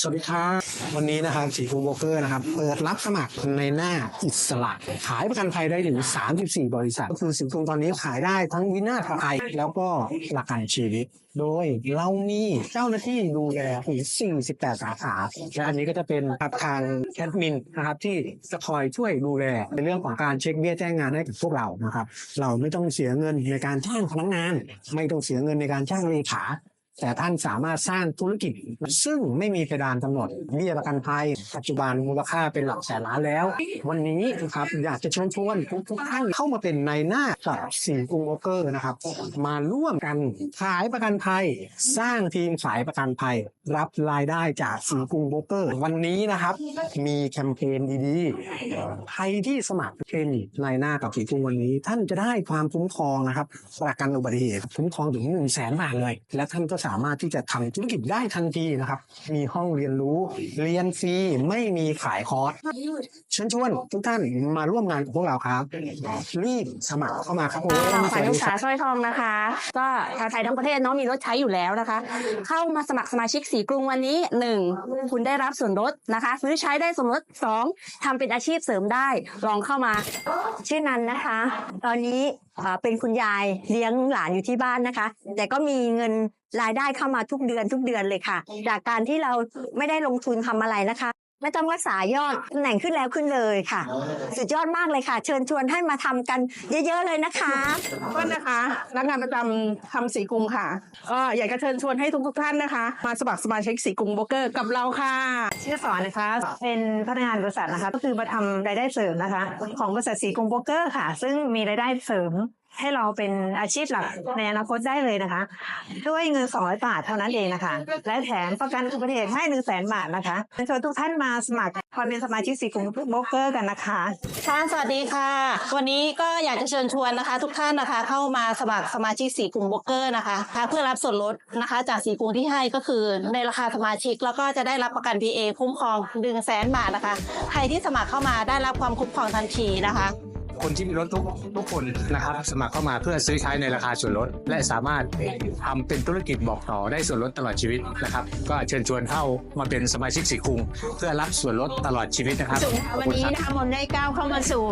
สวัสดีครับ วันนี้นะครับสีฟูโบเกอร์นะครับ เปิดรับสมัครในหน้าอิสระ ขายประกันภัยได้ถึง 34 บริษัท ก็คือสินฟูตอนนี้ขายได้ทั้งวินาศภัยแล้วก็ประกันชีวิต โดยเรามีเจ้าหน้าที่ดูแลถึง 48 สาขาและอันนี้ก็จะเป็นทางแอดมินนะครับที่จะคอยช่วยดูแลในเรื่องของการเช็คเบี้ยแจ้งงานให้กับพวกเรานะครับ เราไม่ต้องเสียเงินในการจ้างพนักงาน ไม่ต้องเสียเงินในการจ้างเลขา แต่ท่านสามารถสร้างธุรกิจ ซึ่งไม่มีเพดานกำหนดเบี้ยประกันภัย ปัจจุบันมูลค่าเป็นหลักแสนล้านแล้ว วันนี้นะครับอยากจะเชิญชวนทุกท่านเข้ามาเป็นในหน้ากับสี่กรุงโบรกเกอร์นะครับ มาร่วมกันขายประกันภัย สร้างทีมขายประกันภัย รับรายได้จากสีกรุงโบรกเกอร์ วันนี้นะครับ มีแคมเปญดีๆใครที่สมัครเป็นนายหน้ากับสีกรุงวันนี้ ท่านจะได้ความคุ้มครองนะครับประกันอุบัติเหตุคุ้มครองถึงหนึ่งแสนบาทเลย และท่านก็สามารถที่จะทำธุรกิจได้ทันทีนะครับ มีห้องเรียนรู้เรียนฟรีไม่มีขายคอร์สเชิญชวนทุกท่านมาร่วมงานกับพวกเราครับ รีบสมัครเข้ามาครับผมฝ่ายวัสลูกค้าสร้อยทองนะคะ ก็ชาวไทยทั้งประเทศเน้องมีรถใช้อยู่แล้วนะคะ เข้ามาสมัครสมาชิกสีกรุงวันนี้หนึ่งคุณได้รับส่วนลดนะคะ ซื้อใช้ได้ส่วนลดสองทำเป็นอาชีพเสริมได้ลองเข้ามา ชื่อนันนะคะ ตอนนี้เป็นคุณยายเลี้ยงหลานอยู่ที่บ้านนะคะ แต่ก็มีเงินรายได้เข้ามาทุกเดือนทุกเดือนเลยค่ะ จากการที่เราไม่ได้ลงทุนทำอะไรนะคะ ไม่ต้องรักษายอดตำแหน่งขึ้นแล้วขึ้นเลยค่ะ สุดยอดมากเลยค่ะ เชิญชวนให้มาทำกันเยอะๆเลยนะคะเพื่อนนะคะพนักงานประจำทำสีกรุงค่ะก็อยากจะเชิญชวนให้ทุกๆท่านนะคะ มาสมัครสมาชิกสีกรุงโบรกเกอร์กับเราค่ะชื่อสอนนะคะ เป็นพนักงานบริษัทนะคะ ก็คือมาทำรายได้เสริมนะคะ ของบริษัทสีกรุงโบรกเกอร์ค่ะ ซึ่งมีรายได้เสริม ให้เราเป็นอาชีพหลักในอนาคตได้เลยนะคะ ด้วยเงิน 200 บาทเท่านั้นเองนะคะ และแถมประกันอุบัติเหตุให้ 1 0 0 0 0แบาทนะคะเชิญชวนทุกท่านมาสมัครมาเป็นสมาชิกสีกรุงโบรกเกอร์กันนะคะค่ะสวัสดีค่ะ วันนี้ก็อยากจะเชิญชวนนะคะ ทุกท่านนะคะ เข้ามาสมัครสมาชิกสีกรุงโบรกเกอร์นะคะค่ะเพื่อรับส่วนลดนะคะ จากสีกรุงที่ให้ก็คือ ในราคาสมาชิกแล้วก็จะได้รับประกัน PA คุ้มครอง1 0 0 0 0แสนบาทนะคะ ใครที่สมัครเข้ามาได้รับความคุ้มครองทันทีนะคะ คนที่มีรถทุกทุกคนนะครับ สมัครเข้ามาเพื่อซื้อใช้ในราคาส่วนลด และสามารถทำเป็นธุรกิจบอกต่อได้ส่วนลดตลอดชีวิตนะครับ ก็เชิญชวนเข้ามาเป็นสมาชิกสีคุง เพื่อรับส่วนลดตลอดชีวิตนะครับสุขวันนี้นะคะมนได้ก้าวเข้ามาสู่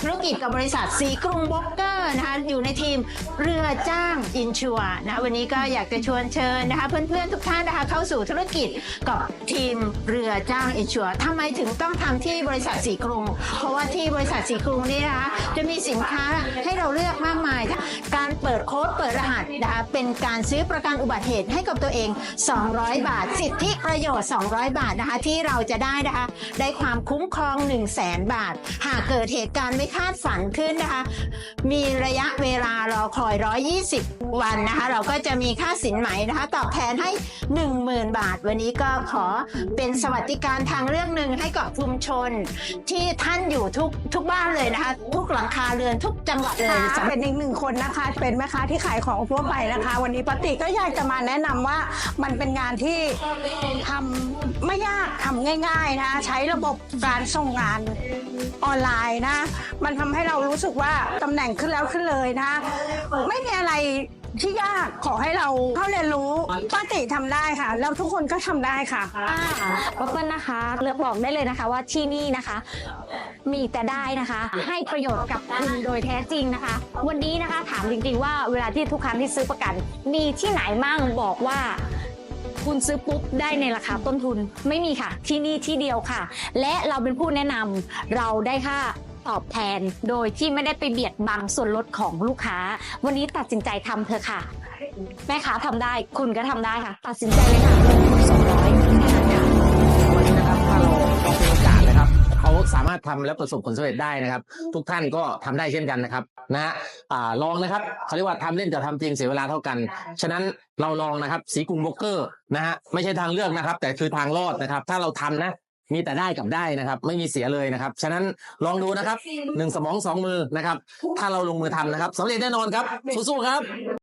ธุรกิจกับบริษัทสีกรุงบล็อกเกอร์นะคะอยู่ในทีมเรือจ้างอินชัวนะวันนี้ก็อยากจะชวนเชิญนะคะ เพื่อนๆทุกท่านนะคะเข้าสู่ธุรกิจกับทีมเรือจ้างอินชัวทำไมถึงต้องทำที่บริษัทสีกรุง เพราะว่าที่บริษัทสีกรุงนี่นะคะจะมีสินค้าให้เราเลือกมากมายค่ะการเปิดโค้ดเปิดรหัสนะคะเป็นการซื้อประกันอุบัติเหตุให้กับตัวเอง 200 บาท สิทธิประโยชน์ 200 บาทนะคะที่เราจะได้นะคะ ได้ความคุ้มครอง 1 0 0 0 0แบาท หากเกิดเหตุการณ์ไม่คาดฝันขึ้นนะคะ มีระยะเวลารอคอย 120 วันนะคะ เราก็จะมีค่าสินไหมนะคะ ตอบแทนให้ 10,000 บาท วันนี้ก็ขอเป็นสวัสดิการทางเรื่องหนึ่งให้กับชุมชนที่ท่านอยู่ทุกทุกบ้านเลยนะคะทุกหลังคาเรือนทุกจังหวัดเลยค่ะเป็นอีกหนึ่งคนนะคะ เป็นแม่ค้าที่ขายของทั่วไปนะคะ วันนี้ปฏิก็อยากจะมาแนะนำว่ามันเป็นงานที่ทำไม่ยากทำง่ายๆนะใช้ระบบการส่งงานออนไลน์นะ มันทำให้เรารู้สึกว่าตำแหน่งขึ้นแล้วขึ้นเลยนะ ไม่มีอะไรที่ยากขอให้เราเข้าเรียนรู้ปฏิทำได้ค่ะ แล้วทุกคนก็ทำได้ค่ะ ค่ะป้าเปิ้ลนะคะเลือกบอกได้เลยนะคะว่าที่นี่นะคะ มีแต่ได้นะคะ ให้ประโยชน์กับคุณโดยแท้จริงนะคะ วันนี้นะคะถามจริงๆว่าเวลาที่ทุกครั้งที่ซื้อประกัน มีที่ไหนมั่งบอกว่าคุณซื้อปุ๊บได้ในราคาต้นทุนไม่มีค่ะ ที่นี่ที่เดียวค่ะ และเราเป็นผู้แนะนำเราได้ค่าตอบแทน โดยที่ไม่ได้ไปเบียดบังส่วนลดของลูกค้า วันนี้ตัดสินใจทำเถอะค่ะ แม่ค้าทำได้คุณก็ทำได้ค่ะ ตัดสินใจเลยค่ะ สามารถทำและประสบผลสำเร็จได้นะครับ ทุกท่านก็ทำได้เช่นกันนะครับนะฮะอ่าลองนะครับเขาเรียกว่าทำเล่นกับทำจริงเสียเวลาเท่ากัน ฉะนั้นเราลองนะครับ สีกรุงโบรกเกอร์นะฮะไม่ใช่ทางเลือกนะครับ แต่คือทางรอดนะครับ ถ้าเราทำนะมีแต่ได้กับได้นะครับ ไม่มีเสียเลยนะครับ ฉะนั้นลองดูนะครับหนึ่งสมองสองมือนะครับ ถ้าเราลงมือทำนะครับสำเร็จแน่นอนครับสู้ๆครับ